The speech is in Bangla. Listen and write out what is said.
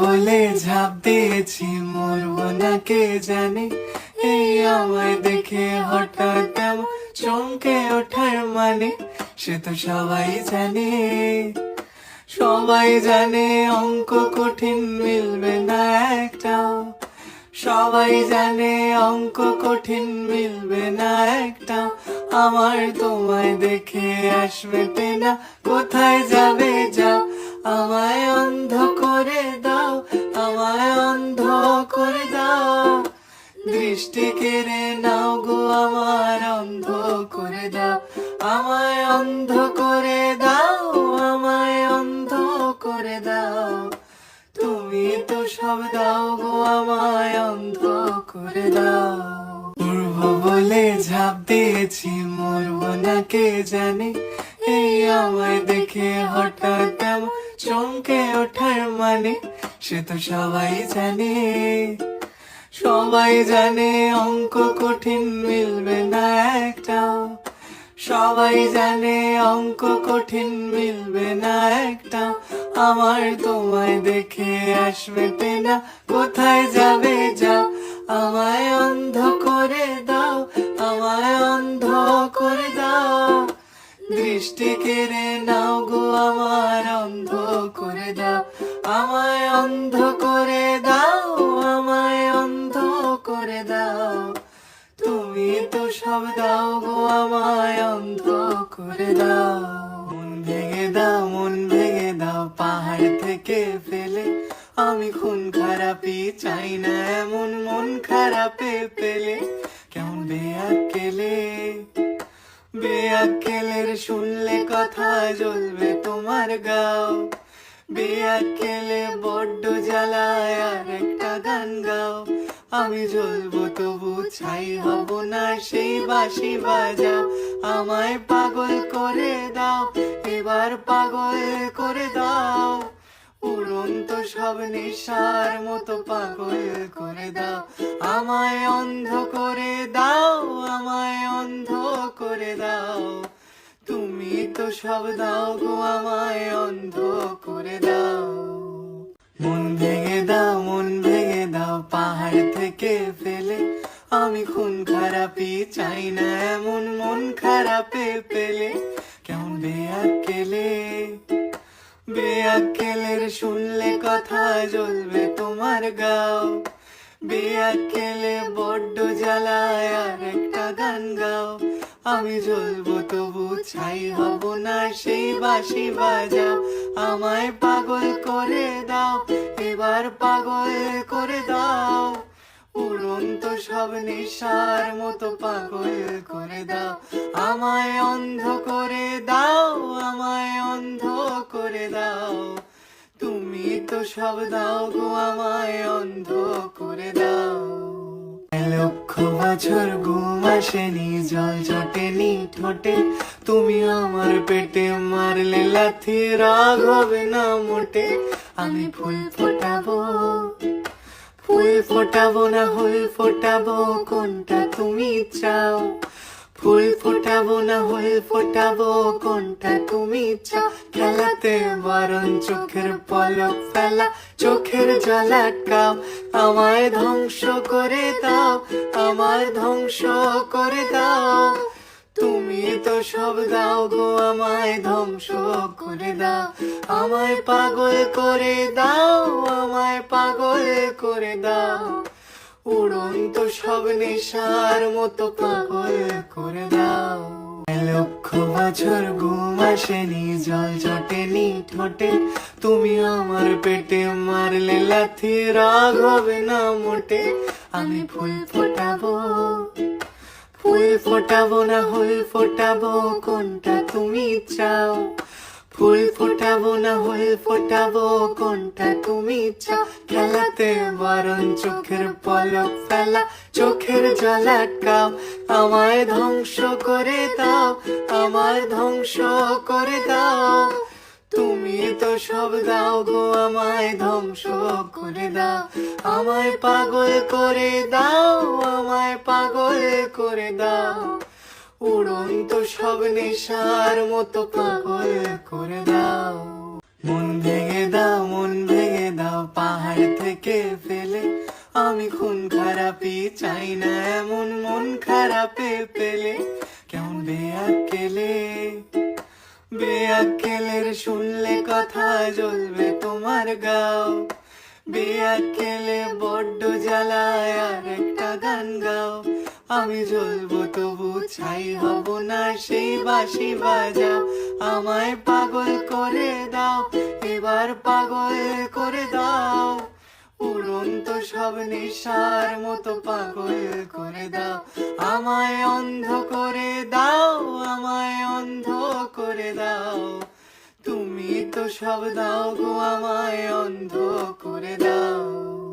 বলে ঝাঁপ দিয়েছি, মরবো না কে জানে। এই আমায় দেখে হঠাৎ চমকে ওঠার মানে সে তো সবাই জানে। সবাই জানে অঙ্ক কঠিন, মিলবে না একটাও। সবাই জানে অঙ্ক কঠিন, মিলবে না একটা আমার তোমায় দেখে আসবে না কোথায় যাবে যাও? আমায় অন্ধ করে দাও, আমায় অন্ধ করে দাও। দৃষ্টি কেড়ে নাও গো আমার অন্ধ করে দাও। আমায় অন্ধ করে দাও, আমায় অন্ধ করে দাও। তুমি তো সব দাও গো, আমায় অন্ধ করে দাও। উড়বো বলে ঝাঁপ দিয়েছি, মরবো না কে জানে। এই আমায় দেখে হঠাৎ এমন চমকে ওঠার মানে সে তো সবাই জানে। সবাই জানে অঙ্ক কঠিন, মিলবে না একটাও সবাই জানে অঙ্ক কঠিন, মিলবে না একটা। আমার তোমায় দেখে আসবে পেনা, কোথায় যাবে যাও আমায় অন্ধ করে দাও, আমায় অন্ধ করে দাও। দৃষ্টি কেড়ে নাও গো আমায় অন্ধ করে দাও। মন ভেঙে দাও, মন ভেঙে দাও, পাহাড় থেকে ফেলে। আমি খুন খারাপই চাই না, এমন মন খারাপে পেলে। কেমন বেয়াকেলে বেয়াকেলের শুনলে কথা জ্বলবে তোমার গাও। বেয়াকেলে বড্ড জ্বালায় আর একটা গান গাও। আমি জ্বলবো তবু ছাই হব না সেই বাসি বাজাও। আমায় পাগল করে দাও, এবার পাগল করে দাও। উড়ন্ত সব নেশার মতো পাগল করে দাও। আমায় অন্ধ করে দাও, আমায় অন্ধ করে দাও। তুমি তো সব দাও গো, আমায় অন্ধ করে দাও। মন ভেঙে দাও, মন ভেঙে পাহাড় থেকে ফেলে, আমি খুন খারাপই চাই না, এমন মন খারাপে পেলে। কেমন বেয়াকেলে বেয়াকেলের শুনলে কথা জ্বলবে তোমার গাও। বেয়া বেয়াকেলে বড্ড জ্বালায় আর একটা গান গাও। আমি জ্বলবো তবু ছাই হব না, সেই বাঁশি বাজাও। আমায় পাগল করে দাও, এবার পাগল করে দাও। উড়ন্ত সব নেশার মতো পাগল করে দাও। আমায় অন্ধ করে দাও, আমায় অন্ধ করে দাও। তুমি তো সব দাও গো, আমায় অন্ধ করে দাও। লক্ষ বছর ঘুম আসেনি, জল জটেনি ঠোঁটে। তুমি আমার পেটে মারলে লাথি, রাগ হবে না মোটে। আমি ফুল ফোটাবো ফুল ফোটাবো না, ফুল ফোটাবো, কোনটা তুমি চাও? ফুল ফোটাবো না ফুল ফোটাবো, কোনটা তুমি চাও? খেলাতে বারণ, চোখের পলক ফেলা, চোখের জল আটকাও আমায় ধ্বংস করে দাও আমার ধ্বংস করে দাও। তুমি তো সব দাও গো, আমায় ধ্বংস করে দাও। আমায় পাগল করে দাও, আমায় পাগল করে দাও। উড়ন্ত সব নেশার মতো পাগল করে দাও। লক্ষ বছর ঘুম আসেনি, জল জটেনি ঠোঁটে। তুমি আমার পেটে মারলে লাথি, রাগ হবে না মোটে। আমি ফুল ফোটাবো ফুল ফোটাবো না ফুল ফোটাবো, কোনটা তুমি চাও? ফুল ফোটাবো না ফুল ফোটাবো, কোনটা তুমি চাও? খেলাতে বারণ, চোখের পলক ফেলা, চোখের জল আমায় ধ্বংস করে দাও আমার ধ্বংস করে দাও। তুমি তো সব দাও গো, আমায় ধ্বংস করে দাও। আমায় পাগল করে দাও, আমায় পাগল করে দাও। উড়ন্ত সব নেশার মতো পাগল করে দাও। মন ভেঙে দাও, মন ভেঙে দাও, পাহাড় থেকে ফেলে। আমি খুন খারাপি চাই না, এমন মন খারাপে পেলে। কেমন বেয়াকেলে বেয়াকেলের শুনলে কথা জ্বলবে তোমার গাও। বেয়াকেলে বড্ড জ্বালায় আর একটা গান গাও। আমি জ্বলবো তবু ছাই হব না সেই বাঁশি বাজাও। আমায় পাগল করে দাও, এবার পাগল করে দাও। উড়ন্ত সব নেশার মতো পাগল করে দাও। আমায় অন্ধ করে দাও, আমায় অন্ধ করে দাও। তুমি তো সব দাও গো, আমায় অন্ধ করে দাও।